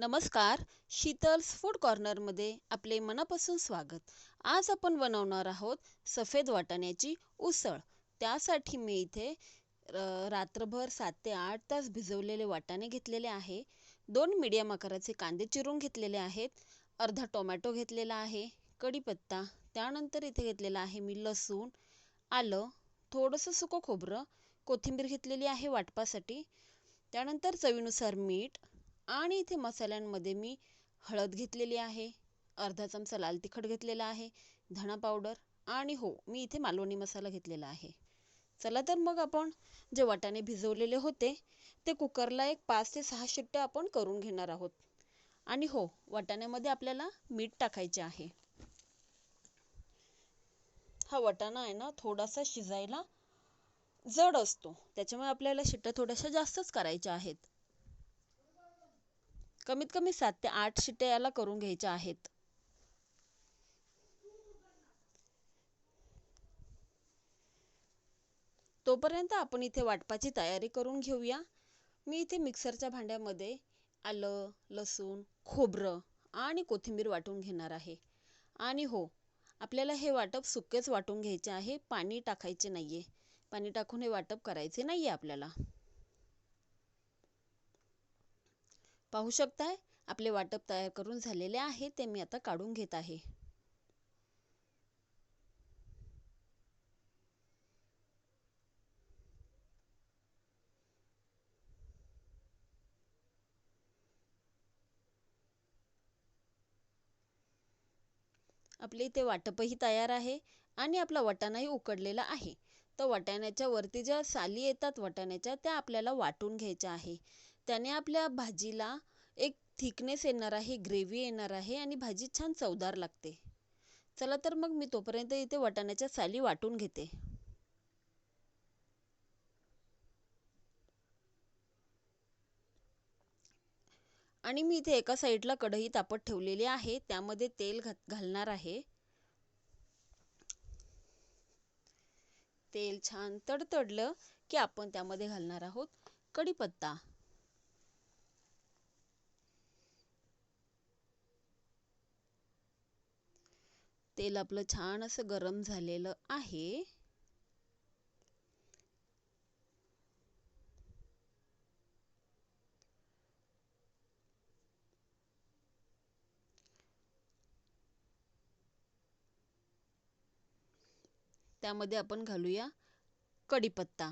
नमस्कार शीतल्स फूड कॉर्नरमध्ये आपले मनापासून स्वागत. आज आपण बनवणार आहोत सफेद वाटाण्याची उसळ. त्यासाठी मी इथे रात्रभर सात ते आठ तास भिजवलेले वाटाणे घेतलेले आहे. दोन मीडियम आकाराचे कांदे चिरून घेतलेले आहेत. अर्धा टोमॅटो घेतलेला आहे. कढीपत्ता त्यानंतर इथे घेतलेला आहे मी लसूण आलं थोडंसं सुकं खोबरं कोथिंबीर घेतलेली आहे वाटपासाठी. त्यानंतर चवीनुसार मीठ आणि इथे मसाल्यांमध्ये मी हळद घेतलेली आहे अर्धा चमचा लाल तिखट घेतलेला आहे धणा पावडर आणि हो मी इथे मालवणी मसाला घेतलेला आहे. चला तर मग आपण जे वाटाणे भिजवलेले होते ते कुकरला एक पाच ते सहा शिट्ट्या आपण करून घेणार आहोत. आणि हो वाटाण्यामध्ये आपल्याला मीठ टाकायचे आहे. हा वाटाणा आहे ना थोडासा शिजायला जड असतो. त्याच्यामुळे आपल्याला शिट्ट्या थोड्याशा जास्तच करायच्या आहेत. कमीत कमी सात ते आठ शिट्ट्या याला करून घ्यायच्या आहेत. तोपर्यंत आपण इथे वाटपाची तयारी करून घेऊया. मी इथे मिक्सरच्या भांड्यामध्ये आलं लसूण खोबरं आणि कोथिंबीर वाटून घेणार आहे. आणि हो आपल्याला हे वाटप सुकेच वाटून घ्यायचे आहे. पाणी टाकायचे नाही आहे पाणी टाकून हे वाटप करायचे नाही आहे आपल्याला. पाहू शकताय. आपले वाटप तयार करून झालेले आहे ते मी आता काढून घेत आहे. आपले इथे वाटपही तयार आहे आणि आपला वाटाणाही उकडलेला आहे. तर वाटाण्याच्या वरती ज्या साली येतात वाटाण्याच्या त्या आपल्याला वाटून घ्यायच्या आहे. त्याने आपल्या भाजीला एक थिकनेस येणार आहे ग्रेव्ही येणार आहे आणि भाजी छान चवदार लागते. चला तर मग मी तोपर्यंत इथे वाटाण्याच्या साली वाटून घेते. आणि मी इथे एका साईडला कढई तापत ठेवलेली आहे त्यामध्ये तेल घालणार आहे. तेल छान तडतडलं की आपण त्यामध्ये घालणार आहोत कढीपत्ता. तेल आपलं छान असं गरम झालेलं आहे. त्यामध्ये आपण घालूया कढीपत्ता.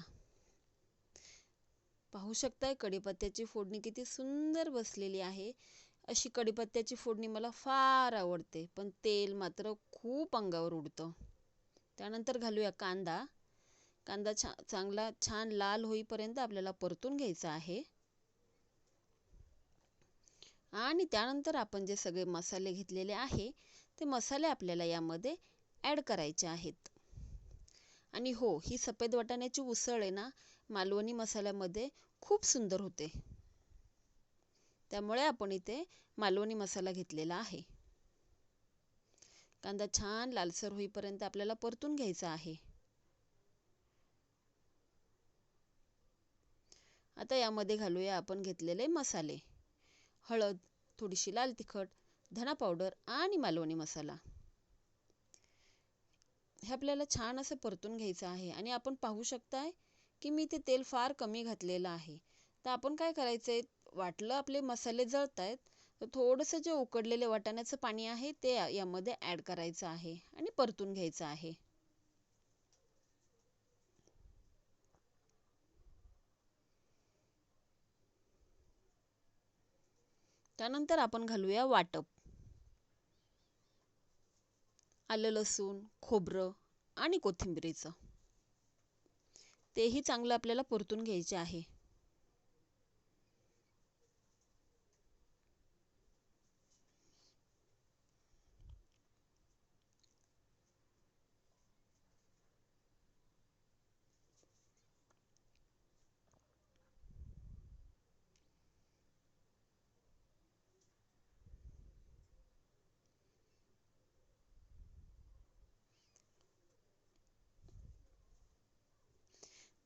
पाहू शकताय कढीपत्त्याची फोडणी किती सुंदर बसलेली आहे. अशी कढीपत्त्याची फोडणी मला फार आवडते. पण तेल मात्र खूप अंगावर उडतं. त्यानंतर घालूया कांदा. कांदा छा चांगला छान लाल होईपर्यंत आपल्याला परतून घ्यायचा आहे. आणि त्यानंतर आपण जे सगळे मसाले घेतलेले आहे ते मसाले आपल्याला यामध्ये ॲड करायचे आहेत. आणि हो ही सफेद वाटाण्याची उसळ आहे ना मालवणी मसाल्यामध्ये खूप सुंदर होते. त्यामुळे आपण इथे मालवणी मसाला घेतलेला आहे. कांदा छान लालसर होईपर्यंत आपल्याला परतून घ्यायचा आहे. आता यामध्ये घालूया आपण घेतलेले मसाले. हळद थोडीशी लाल तिखट धना पावडर आणि मालवणी मसाला. हे आपल्याला छान असं परतून घ्यायचं आहे आणि आपण पाहू शकताय की मी ते तेल फार कमी घातलेलं आहे. तर आपण काय करायचं आहे वाटलं आपले मसाले जळत आहेत तर थोडंसं जे उकडलेले वाटाण्याचं पाणी आहे ते यामध्ये ॲड करायचं आहे आणि परतून घ्यायचं आहे. त्यानंतर आपण घालूया वाटप. आलं लसूण खोबरं आणि कोथिंबीरीचं. तेही चांगलं आपल्याला परतून घ्यायचे आहे.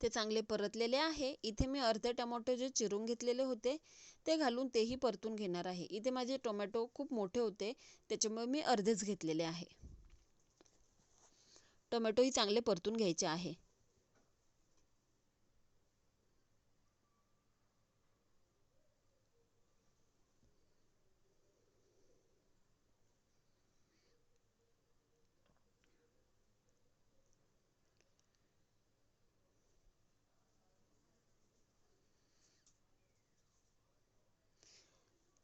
ते चांगले परतलेले आहे. इथे मी अर्धे टमॅटो जे चिरून घेतलेले होते ते घालून तेही परतून घेणार आहे. इथे माझे टोमॅटो खूप मोठे होते त्याच्यामुळे मी अर्धेच घेतलेले आहे. टोमॅटोही चांगले परतून घ्यायचे आहे.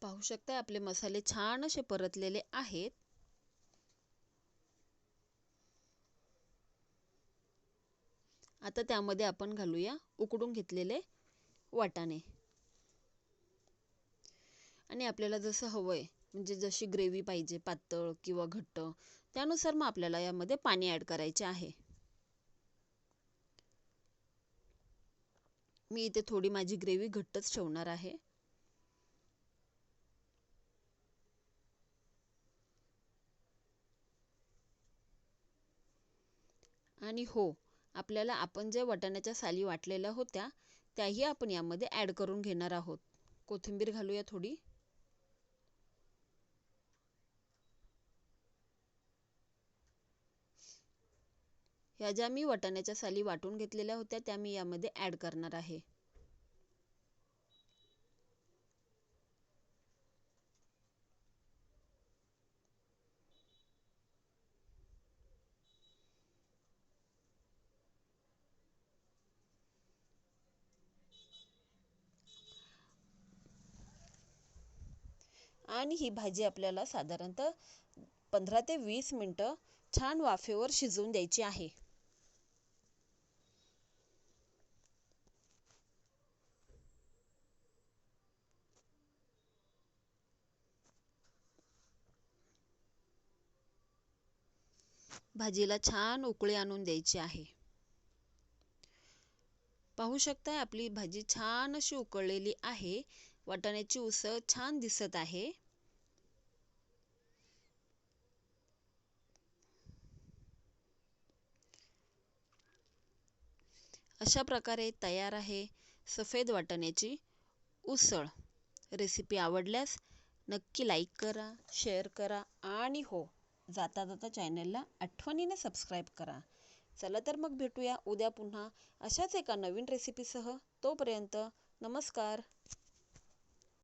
पाहू शकताय आपले मसाले छान असे परतलेले आहेत. आता त्यामध्ये आपण घालूया उकडून घेतलेले वाटाणे. आणि आपल्याला जसं हवं आहे म्हणजे जशी ग्रेव्ही पाहिजे पातळ किंवा घट्ट त्यानुसार मग आपल्याला यामध्ये पाणी ॲड करायचे आहे. मी इथे थोडी माझी ग्रेव्ही घट्टच ठेवणार आहे. आणि हो आपल्याला आपण जे वाटाण्याच्या साली वाटलेल्या होत्या त्याही आपण यामध्ये ॲड करून घेणार आहोत. कोथिंबीर घालूया थोडी. ह्या ज्या मी वाटाण्याच्या साली वाटून घेतलेल्या होत्या त्या मी यामध्ये ॲड करणार आहे. आणि ही भाजी आपल्याला साधारणतः पंधरा ते वीस मिनटं छान वाफेवर शिजवून द्यायची आहे. भाजीला छान उकळी आणून द्यायची आहे. पाहू शकताय आपली भाजी छान अशी उकळलेली आहे. वाटाण्याची उसळ छान दिसत आहे. अशा प्रकारे तयार आहे सफेद वाटाण्याची उसळ. रेसिपी आवडल्यास नक्की लाईक करा शेअर करा आणि हो जाता जाता चॅनलला आठवणीने सबस्क्राईब करा. चला तर मग भेटूया उद्या पुन्हा अशाच एका नवीन रेसिपीसह तोपर्यंत नमस्कार.